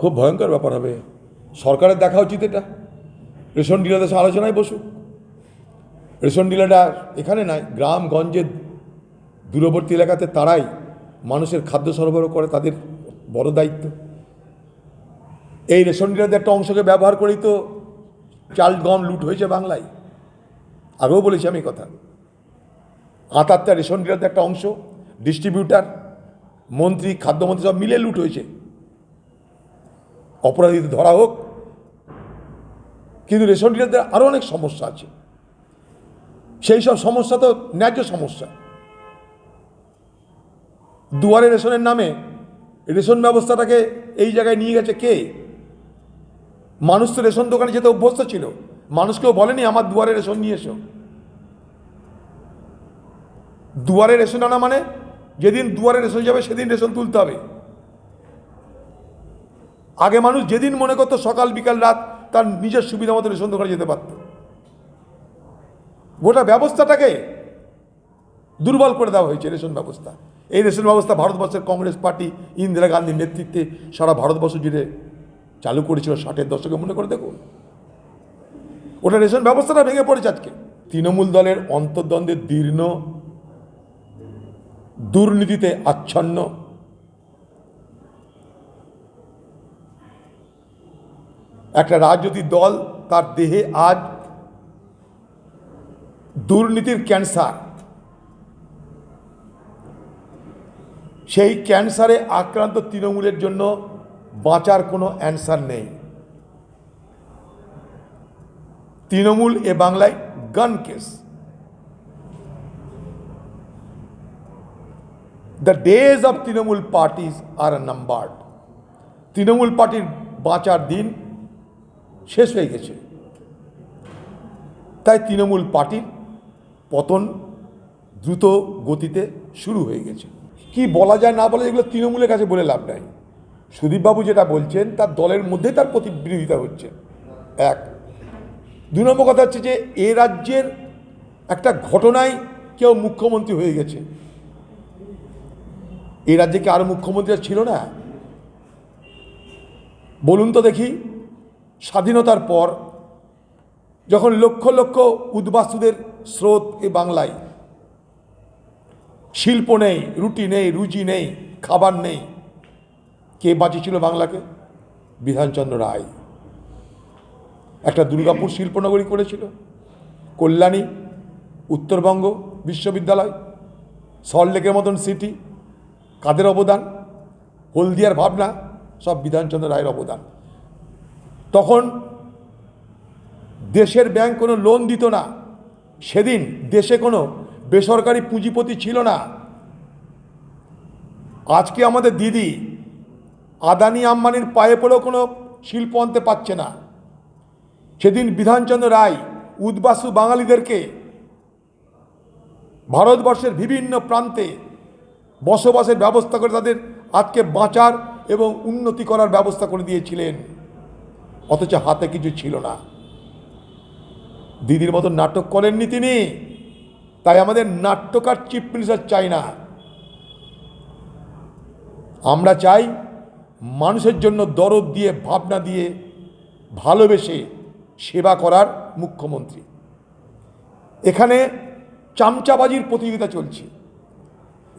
খুব ভয়ঙ্কর ব্যাপার হবে। সরকারের দেখা উচিত এটা। রেশন ডিলারদের সাথে আলোচনায় বসুক। রেশন ডিলাররা এখানে নাই গ্রামগঞ্জের দূরবর্তী এলাকাতে তারাই মানুষের খাদ্য সরবরাহ করে, তাদের বড় দায়িত্ব। এই রেশন ডিলারদের একটা অংশকে ব্যবহার করেই তো চাল, গম লুট হয়েছে বাংলায়। আগেও বলেছি আমি কথা। আতাত্তা রেশন ডিলারদের একটা অংশ, ডিস্ট্রিবিউটার, মন্ত্রী, খাদ্যমন্ত্রী সব মিলে লুট হয়েছে। অপরাধীদের ধরা হোক, কিন্তু রেশন ডিলারদের আরও অনেক সমস্যা আছে। সেই সব সমস্যা তো ন্যায্য সমস্যা। দুয়ারে রেশনের নামে রেশন ব্যবস্থাটাকে এই জায়গায় নিয়ে গেছে কে? মানুষ তো রেশন দোকানে যেতে অভ্যস্ত ছিল। মানুষকেও বলেনি, আমার দুয়ারে রেশন নিয়ে এসো। দুয়ারে রেশন আনা মানে যেদিন দুয়ারে রেশন যাবে, সেদিন রেশন তুলতে হবে। আগে মানুষ যেদিন মনে করতো সকাল, বিকাল, রাত তার নিজের সুবিধা মতো রেশন দোকানে যেতে পারত। গোটা ব্যবস্থাটাকে দুর্বল করে দেওয়া হয়েছে রেশন ব্যবস্থা। এই রেশন ব্যবস্থা ভারতবর্ষের কংগ্রেস পার্টি, ইন্দিরা গান্ধীর নেতৃত্বে সারা ভারতবর্ষ জুড়ে চালু করেছিল ষাটের দশকে। মনে করে দেখুন, ওটা রেশন ব্যবস্থাটা ভেঙে পড়েছে আজকে। তৃণমূল দলের অন্তর্দ্বন্দ্বের দীর্ণ, দুর্নীতিতে আচ্ছন্ন একটা রাজনৈতিক দল তার দেহে আজ দুর্নীতির ক্যান্সার। সেই ক্যান্সারে আক্রান্ত তৃণমূলের জন্য বাঁচার কোনো অ্যান্সার নেই। তৃণমূল এ বাংলায় gone case. The days of Trinamool parties are numbered. Trinamool পার্টির বাঁচার দিন শেষ হয়ে গেছে। তাই তৃণমূল পার্টির পতন দ্রুত গতিতে শুরু হয়ে গেছে। কি বলা যায় না বলা এগুলো তৃণমূলের কাছে বলে লাভ নাই। সুদীপবাবু যেটা বলছেন, তার দলের মধ্যে তার প্রতিবিরোধিতা হচ্ছে। এক। দুই নম্বর কথা হচ্ছে যে, এ রাজ্যের একটা ঘটনায় কেউ মুখ্যমন্ত্রী হয়ে গেছে। এ রাজ্যে কি আরও মুখ্যমন্ত্রী আর ছিল না? বলুন তো দেখি। স্বাধীনতার পর, যখন লক্ষ লক্ষ উদ্বাস্তুদের স্রোত এ বাংলায়, শিল্প নেই, রুটি নেই, রুজি নেই, খাবার নেই, কে বাঁচিয়েছিল বাংলাকে? বিধানচন্দ্র রায়। একটা দুর্গাপুর শিল্পনগরী করেছিল, কল্যাণী, উত্তরবঙ্গ বিশ্ববিদ্যালয় সল্টলেকের মতন সিটি, কাদের অবদান? হলদিয়ার ভাবনা, সব বিধানচন্দ্র রায়ের অবদান। তখন দেশের ব্যাংক কোনো লোন দিত না। সেদিন দেশে কোনো বেসরকারি পুঁজিপতি ছিল না। আজকে আমাদের দিদি আদানি আম্বানির পায়ে পড়েও কোনো শিল্প আনতে পারছে না। সেদিন বিধানচন্দ্র রায় উদ্বাসু বাঙালিদেরকে ভারতবর্ষের বিভিন্ন প্রান্তে বসবাসের ব্যবস্থা করে তাদের আজকে বাঁচার এবং উন্নতি করার ব্যবস্থা করে দিয়েছিলেন। অথচ হাতে কিছু ছিল না। দিদির মতো নাটক করেননি তিনি। তাই আমাদের নাট্যকার চিফ মিনিস্টার চাই না। আমরা চাই মানুষের জন্য দরদ দিয়ে, ভাবনা দিয়ে, ভালোবেসে সেবা করার মুখ্যমন্ত্রী। এখানে চামচাবাজির প্রতিযোগিতা চলছে।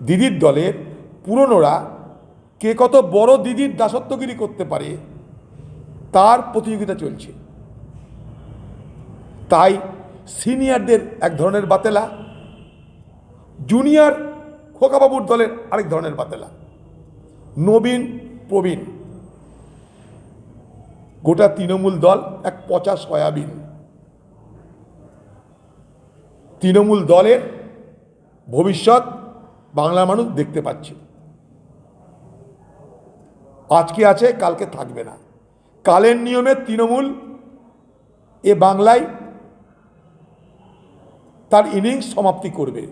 দিদির দলের পুরনোরা কে কত বড় দিদির দাসত্বগিরি করতে পারে তার প্রতিযোগিতা চলছে। তাই সিনিয়রদের এক ধরনের বাতেলা, জুনিয়র খোকাবাবুর দলের আরেক ধরনের বাতেলা, নবীন প্রবীণ। গোটা তৃণমূল দল এক পচা সয়াবিন। তৃণমূল দলের ভবিষ্যৎ বাংলা মানুষ দেখতে পাচ্ছে। আজকে আছে, কালকে থাকবে না। কালের নিয়মে তৃণমূল এ বাংলায় তার ইনিংস সমাপ্তি করবে।